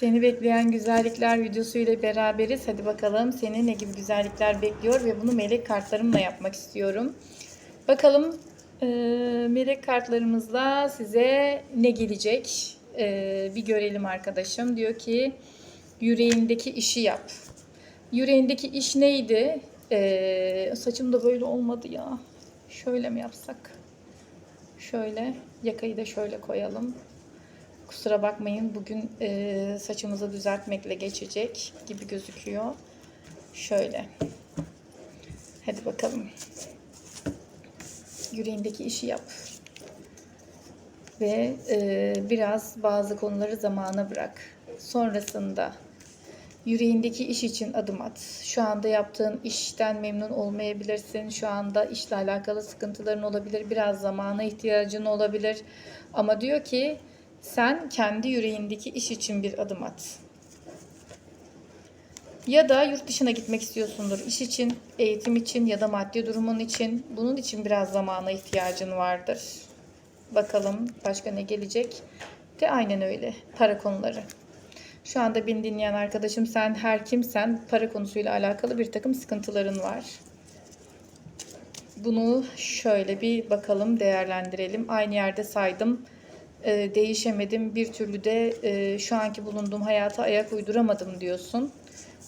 Seni bekleyen güzellikler videosuyla beraberiz. Hadi bakalım seni ne gibi güzellikler bekliyor ve bunu melek kartlarımla yapmak istiyorum. Bakalım e, melek kartlarımızla size ne gelecek? E, bir görelim arkadaşım. Diyor ki yüreğindeki işi yap. Yüreğindeki iş neydi? E, saçım da böyle olmadı ya. Şöyle mi yapsak? Şöyle yakayı da şöyle koyalım. Kusura bakmayın bugün e, saçımızı düzeltmekle geçecek gibi gözüküyor. Şöyle. Hadi bakalım. Yüreğindeki işi yap. Ve e, biraz bazı konuları zamana bırak. Sonrasında yüreğindeki iş için adım at. Şu anda yaptığın işten memnun olmayabilirsin. Şu anda işle alakalı sıkıntıların olabilir. Biraz zamana ihtiyacın olabilir. Ama diyor ki sen kendi yüreğindeki iş için bir adım at. Ya da yurt dışına gitmek istiyorsundur. İş için, eğitim için ya da maddi durumun için. Bunun için biraz zamana ihtiyacın vardır. Bakalım başka ne gelecek? De aynen öyle. Para konuları. Şu anda beni dinleyen arkadaşım sen her kimsen para konusuyla alakalı bir takım sıkıntıların var. Bunu şöyle bir bakalım değerlendirelim. Aynı yerde saydım. Ee, değişemedim. Bir türlü de e, şu anki bulunduğum hayata ayak uyduramadım diyorsun.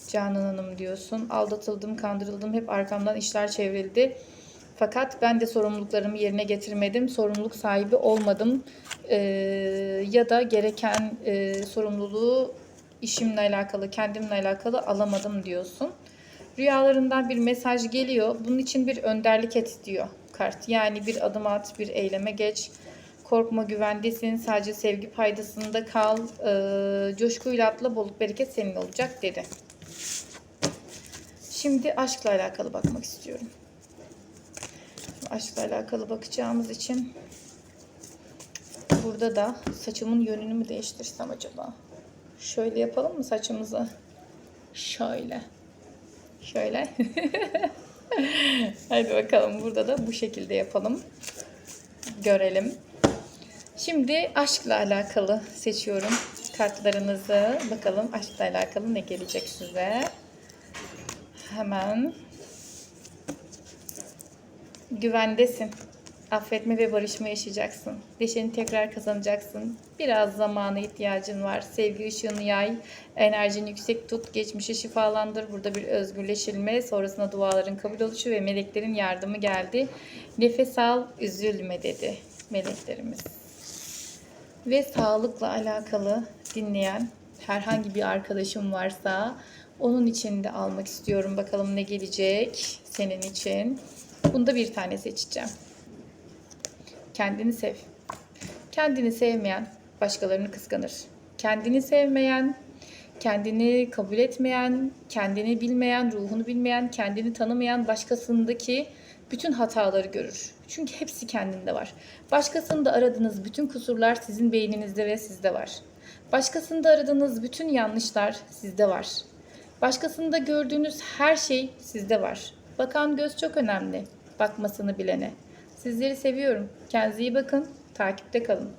Canan Hanım diyorsun. Aldatıldım, kandırıldım. Hep arkamdan işler çevrildi. Fakat ben de sorumluluklarımı yerine getirmedim. Sorumluluk sahibi olmadım. Ee, ya da gereken e, sorumluluğu işimle alakalı, kendimle alakalı alamadım diyorsun. Rüyalarından bir mesaj geliyor. Bunun için bir önderlik et diyor kart. Yani bir adım at, bir eyleme geç. Korkma güvendesin. Sadece sevgi paydasında kal. Ee, coşkuyla atla, bolluk bereket senin olacak dedi. Şimdi aşkla alakalı bakmak istiyorum. Aşkla alakalı bakacağımız için burada da saçımın yönünü mü değiştirsem acaba? Şöyle yapalım mı saçımızı? Şöyle. Şöyle. Hadi bakalım burada da bu şekilde yapalım. Görelim. Şimdi aşkla alakalı seçiyorum kartlarınızı. Bakalım aşkla alakalı ne gelecek size. Hemen. Güvendesin. Affetme ve barışma yaşayacaksın. Neşeni tekrar kazanacaksın. Biraz zamana ihtiyacın var. Sevgi ışığını yay. Enerjini yüksek tut. Geçmişi şifalandır. Burada bir özgürleşilme. Sonrasında duaların kabul oluşu ve meleklerin yardımı geldi. Nefes al, üzülme dedi meleklerimiz. Ve sağlıkla alakalı dinleyen herhangi bir arkadaşım varsa onun için de almak istiyorum. Bakalım ne gelecek senin için. Bunda bir tane seçeceğim. Kendini sev. Kendini sevmeyen başkalarını kıskanır. Kendini sevmeyen, kendini kabul etmeyen, kendini bilmeyen, ruhunu bilmeyen, kendini tanımayan başkasındaki bütün hataları görür. Çünkü hepsi kendinde var. Başkasında aradığınız bütün kusurlar sizin beyninizde ve sizde var. Başkasında aradığınız bütün yanlışlar sizde var. Başkasında gördüğünüz her şey sizde var. Bakan göz çok önemli. Bakmasını bilene. Sizleri seviyorum. Kendinize iyi bakın. Takipte kalın.